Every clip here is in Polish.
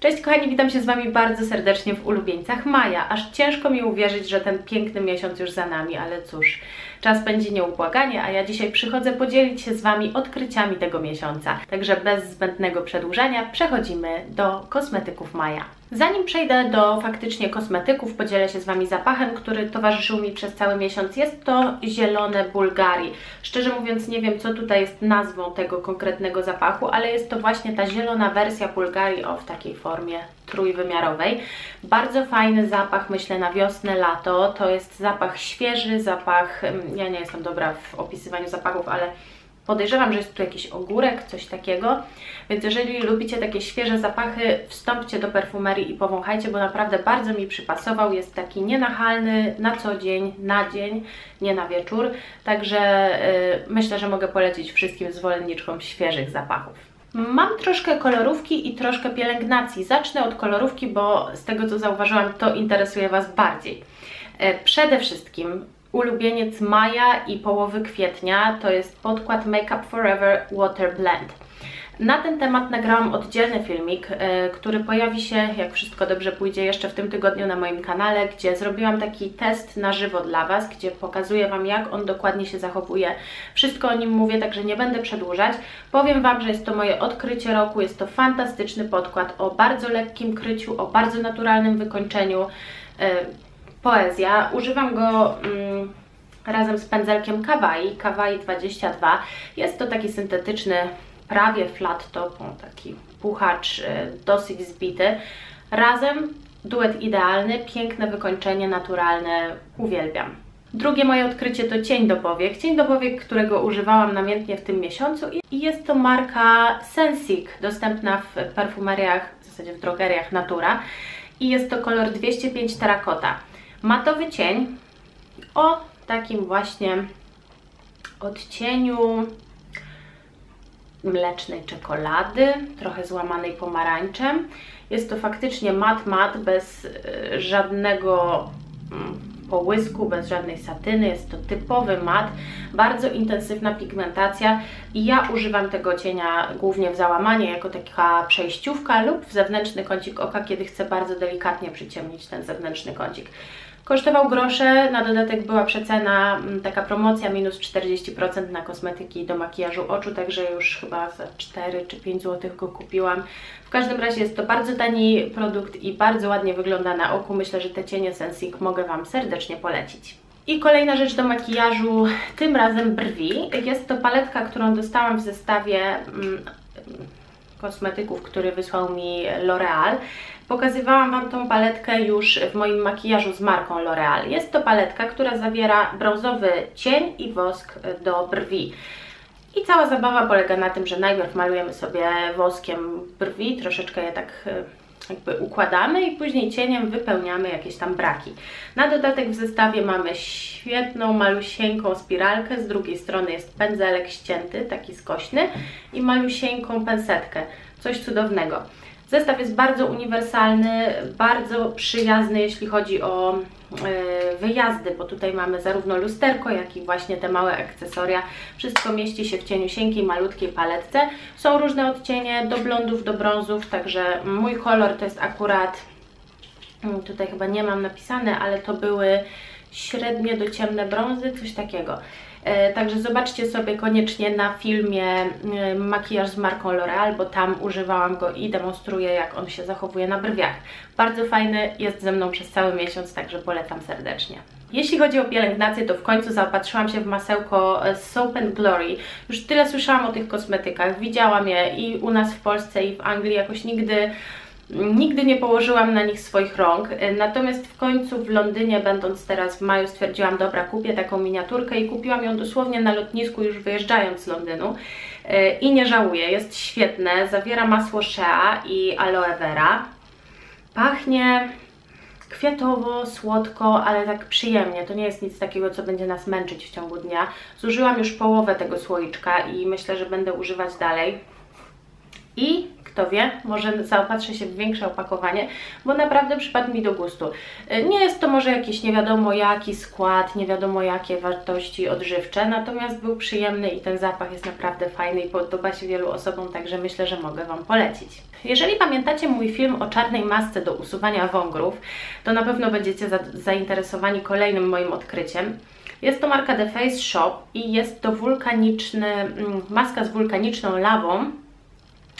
Cześć kochani, witam się z Wami bardzo serdecznie w ulubieńcach maja. Aż ciężko mi uwierzyć, że ten piękny miesiąc już za nami, ale cóż, czas pędzi nieubłaganie, a ja dzisiaj przychodzę podzielić się z Wami odkryciami tego miesiąca. Także bez zbędnego przedłużania przechodzimy do kosmetyków maja. Zanim przejdę do faktycznie kosmetyków, podzielę się z Wami zapachem, który towarzyszył mi przez cały miesiąc. Jest to zielone Bulgari. Szczerze mówiąc nie wiem, co tutaj jest nazwą tego konkretnego zapachu, ale jest to właśnie ta zielona wersja Bulgari o w takiej formie trójwymiarowej. Bardzo fajny zapach, myślę, na wiosnę, lato. To jest zapach świeży, zapach, ja nie jestem dobra w opisywaniu zapachów, ale Podejrzewam, że jest tu jakiś ogórek, coś takiego, więc jeżeli lubicie takie świeże zapachy, wstąpcie do perfumerii i powąchajcie, bo naprawdę bardzo mi przypasował. Jest taki nienachalny, na co dzień, na dzień, nie na wieczór, także yy, myślę, że mogę polecić wszystkim zwolenniczkom świeżych zapachów. Mam troszkę kolorówki i troszkę pielęgnacji. Zacznę od kolorówki, bo z tego co zauważyłam, to interesuje Was bardziej. E, przede wszystkim ulubieniec maja i połowy kwietnia to jest podkład Makeup Forever Water Blend. Na ten temat nagrałam oddzielny filmik, yy, który pojawi się, jak wszystko dobrze pójdzie, jeszcze w tym tygodniu na moim kanale, gdzie zrobiłam taki test na żywo dla Was, gdzie pokazuję Wam, jak on dokładnie się zachowuje. Wszystko o nim mówię, także nie będę przedłużać. Powiem Wam, że jest to moje odkrycie roku, jest to fantastyczny podkład o bardzo lekkim kryciu, o bardzo naturalnym wykończeniu. Poezja. Używam go mm, razem z pędzelkiem Kawaii, Kawaii 22. Jest to taki syntetyczny, prawie flat top, taki puchacz y, dosyć zbity. Razem duet idealny, piękne wykończenie, naturalne, uwielbiam. Drugie moje odkrycie to cień do powiek. Cień do powiek, którego używałam namiętnie w tym miesiącu i jest to marka Sensic, dostępna w perfumeriach, w zasadzie w drogeriach Natura i jest to kolor 205 Terracotta matowy cień o takim właśnie odcieniu mlecznej czekolady, trochę złamanej pomarańczem. Jest to faktycznie mat mat, bez y, żadnego mm, połysku, bez żadnej satyny. Jest to typowy mat, bardzo intensywna pigmentacja i ja używam tego cienia głównie w załamanie jako taka przejściówka lub w zewnętrzny kącik oka, kiedy chcę bardzo delikatnie przyciemnić ten zewnętrzny kącik. Kosztował grosze, na dodatek była przecena, mm, taka promocja minus 40% na kosmetyki do makijażu oczu, także już chyba za 4 czy 5 zł go kupiłam. W każdym razie jest to bardzo tani produkt i bardzo ładnie wygląda na oku. Myślę, że te cienie Sensic mogę Wam serdecznie polecić. I kolejna rzecz do makijażu, tym razem brwi. Jest to paletka, którą dostałam w zestawie mm, kosmetyków, który wysłał mi L'Oreal. Pokazywałam Wam tą paletkę już w moim makijażu z marką L'Oreal. Jest to paletka, która zawiera brązowy cień i wosk do brwi. I cała zabawa polega na tym, że najpierw malujemy sobie woskiem brwi, troszeczkę je tak e, jakby układamy i później cieniem wypełniamy jakieś tam braki. Na dodatek w zestawie mamy świetną, malusieńką spiralkę, z drugiej strony jest pędzelek ścięty, taki skośny i malusieńką pensetkę, coś cudownego. Zestaw jest bardzo uniwersalny, bardzo przyjazny, jeśli chodzi o e, wyjazdy, bo tutaj mamy zarówno lusterko, jak i właśnie te małe akcesoria. Wszystko mieści się w cieniusieńkiej, malutkiej paletce. Są różne odcienie, do blondów, do brązów, także mój kolor to jest akurat, mm, tutaj chyba nie mam napisane, ale to były średnie do ciemne brązy, coś takiego. E, także zobaczcie sobie koniecznie na filmie e, makijaż z marką L'Oreal, bo tam używałam go i demonstruję jak on się zachowuje na brwiach. Bardzo fajny, jest ze mną przez cały miesiąc, także polecam serdecznie. Jeśli chodzi o pielęgnację, to w końcu zaopatrzyłam się w masełko e, Soap and Glory. Już tyle słyszałam o tych kosmetykach, widziałam je i u nas w Polsce i w Anglii, jakoś nigdy Nigdy nie położyłam na nich swoich rąk, natomiast w końcu w Londynie, będąc teraz w maju, stwierdziłam, dobra, kupię taką miniaturkę i kupiłam ją dosłownie na lotnisku, już wyjeżdżając z Londynu i nie żałuję, jest świetne, zawiera masło shea i aloe vera, pachnie kwiatowo, słodko, ale tak przyjemnie. To nie jest nic takiego, co będzie nas męczyć w ciągu dnia. Zużyłam już połowę tego słoiczka i myślę, że będę używać dalej. I kto wie, może zaopatrzę się w większe opakowanie, bo naprawdę przypadł mi do gustu. Y, nie jest to może jakiś nie wiadomo jaki skład, nie wiadomo jakie wartości odżywcze, natomiast był przyjemny i ten zapach jest naprawdę fajny i podoba się wielu osobom, także myślę, że mogę Wam polecić. Jeżeli pamiętacie mój film o czarnej masce do usuwania wągrów, to na pewno będziecie za zainteresowani kolejnym moim odkryciem. Jest to marka The Face Shop i jest to wulkaniczny, mm, maska z wulkaniczną lawą.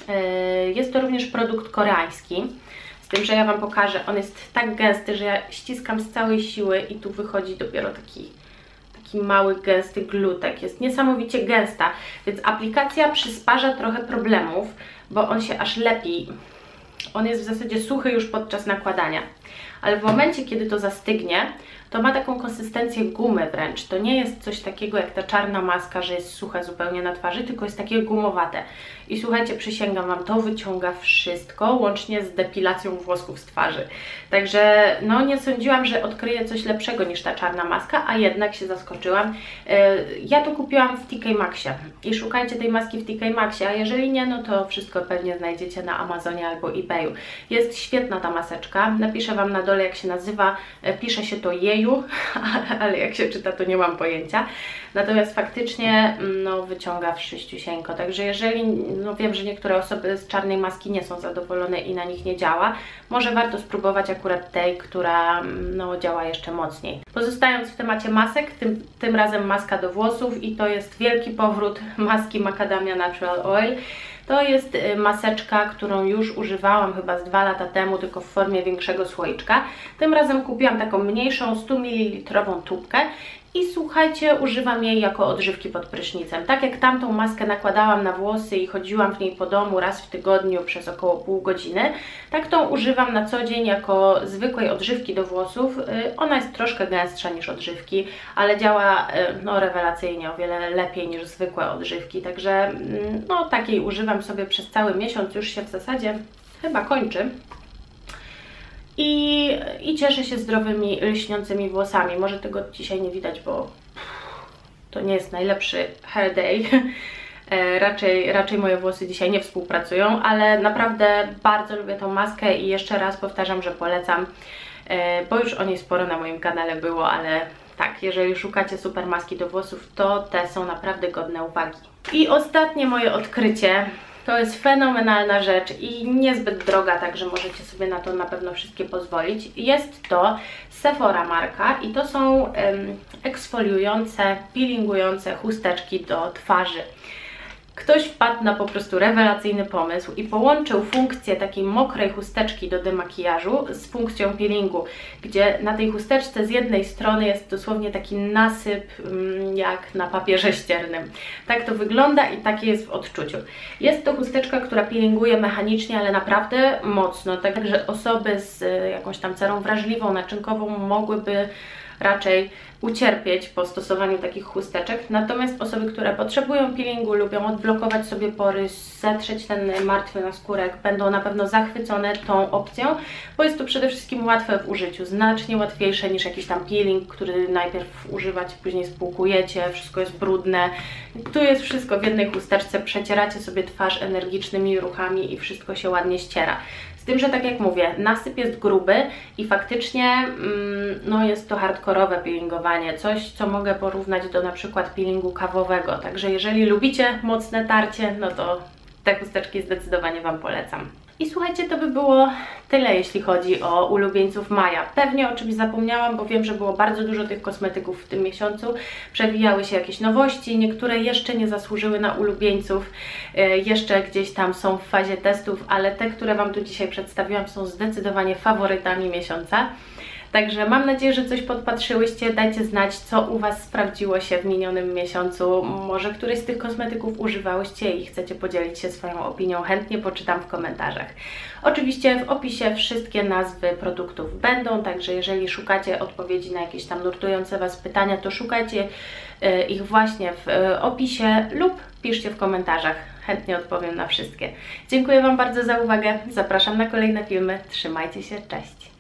E, jest to również produkt koreański. Z tym, że ja Wam pokażę, on jest tak gęsty, że ja ściskam z całej siły i tu wychodzi dopiero taki, taki mały, gęsty glutek. Jest niesamowicie gęsta, więc aplikacja przysparza trochę problemów, bo on się aż lepi. On jest w zasadzie suchy już podczas nakładania ale w momencie, kiedy to zastygnie, to ma taką konsystencję gumy wręcz. To nie jest coś takiego jak ta czarna maska, że jest suche zupełnie na twarzy, tylko jest takie gumowate. I słuchajcie, przysięgam Wam, to wyciąga wszystko, łącznie z depilacją włosków z twarzy. Także no nie sądziłam, że odkryję coś lepszego niż ta czarna maska, a jednak się zaskoczyłam. E, ja to kupiłam w TK Maxie i szukajcie tej maski w TK Maxie, a jeżeli nie, no to wszystko pewnie znajdziecie na Amazonie albo eBayu. Jest świetna ta maseczka, napiszę Wam na dole jak się nazywa, e, pisze się to ale jak się czyta to nie mam pojęcia. Natomiast faktycznie mm, no, wyciąga wszyściusieńko, także jeżeli, no wiem, że niektóre osoby z czarnej maski nie są zadowolone i na nich nie działa, może warto spróbować akurat tej, która mm, no, działa jeszcze mocniej. Pozostając w temacie masek, tym, tym razem maska do włosów i to jest wielki powrót maski Macadamia Natural Oil. To jest y, maseczka, którą już używałam chyba z dwa lata temu, tylko w formie większego słoiczka. Tym razem kupiłam taką mniejszą 100 ml tubkę i słuchajcie, używam jej jako odżywki pod prysznicem. Tak jak tamtą maskę nakładałam na włosy i chodziłam w niej po domu raz w tygodniu przez około pół godziny, tak tą używam na co dzień jako zwykłej odżywki do włosów. Y, ona jest troszkę gęstsza niż odżywki, ale działa y, no, rewelacyjnie, o wiele lepiej niż zwykłe odżywki, także mm, no, takiej używam sobie przez cały miesiąc, już się w zasadzie chyba kończy i, i cieszę się zdrowymi, lśniącymi włosami. Może tego dzisiaj nie widać, bo to nie jest najlepszy hair day. E, raczej, raczej moje włosy dzisiaj nie współpracują, ale naprawdę bardzo lubię tą maskę i jeszcze raz powtarzam, że polecam, e, bo już o niej sporo na moim kanale było, ale tak, jeżeli szukacie super maski do włosów, to te są naprawdę godne uwagi. I ostatnie moje odkrycie to jest fenomenalna rzecz i niezbyt droga, także możecie sobie na to na pewno wszystkie pozwolić. Jest to Sephora marka i to są um, eksfoliujące, peelingujące chusteczki do twarzy ktoś wpadł na po prostu rewelacyjny pomysł i połączył funkcję takiej mokrej chusteczki do demakijażu z funkcją peelingu, gdzie na tej chusteczce z jednej strony jest dosłownie taki nasyp mm, jak na papierze ściernym. Tak to wygląda i takie jest w odczuciu. Jest to chusteczka, która peelinguje mechanicznie, ale naprawdę mocno, także osoby z e, jakąś tam cerą wrażliwą, naczynkową mogłyby raczej ucierpieć po stosowaniu takich chusteczek. Natomiast osoby, które potrzebują peelingu, lubią odblokować sobie pory, zetrzeć ten martwy naskórek, będą na pewno zachwycone tą opcją, bo jest to przede wszystkim łatwe w użyciu, znacznie łatwiejsze niż jakiś tam peeling, który najpierw używać, później spłukujecie, wszystko jest brudne. Tu jest wszystko w jednej chusteczce, przecieracie sobie twarz energicznymi ruchami i wszystko się ładnie ściera. Z tym, że tak jak mówię, nasyp jest gruby i faktycznie mm, no jest to hardkorowe peelingowanie, coś co mogę porównać do na przykład peelingu kawowego, także jeżeli lubicie mocne tarcie, no to te chusteczki zdecydowanie Wam polecam. I słuchajcie, to by było tyle, jeśli chodzi o ulubieńców maja. Pewnie o czymś zapomniałam, bo wiem, że było bardzo dużo tych kosmetyków w tym miesiącu. Przewijały się jakieś nowości, niektóre jeszcze nie zasłużyły na ulubieńców, e, jeszcze gdzieś tam są w fazie testów, ale te, które Wam tu dzisiaj przedstawiłam są zdecydowanie faworytami miesiąca. Także mam nadzieję, że coś podpatrzyłyście. Dajcie znać, co u Was sprawdziło się w minionym miesiącu. Może któryś z tych kosmetyków używałyście i chcecie podzielić się swoją opinią. Chętnie poczytam w komentarzach. Oczywiście w opisie wszystkie nazwy produktów będą, także jeżeli szukacie odpowiedzi na jakieś tam nurtujące Was pytania, to szukajcie e, ich właśnie w e, opisie lub piszcie w komentarzach. Chętnie odpowiem na wszystkie. Dziękuję Wam bardzo za uwagę. Zapraszam na kolejne filmy. Trzymajcie się. Cześć!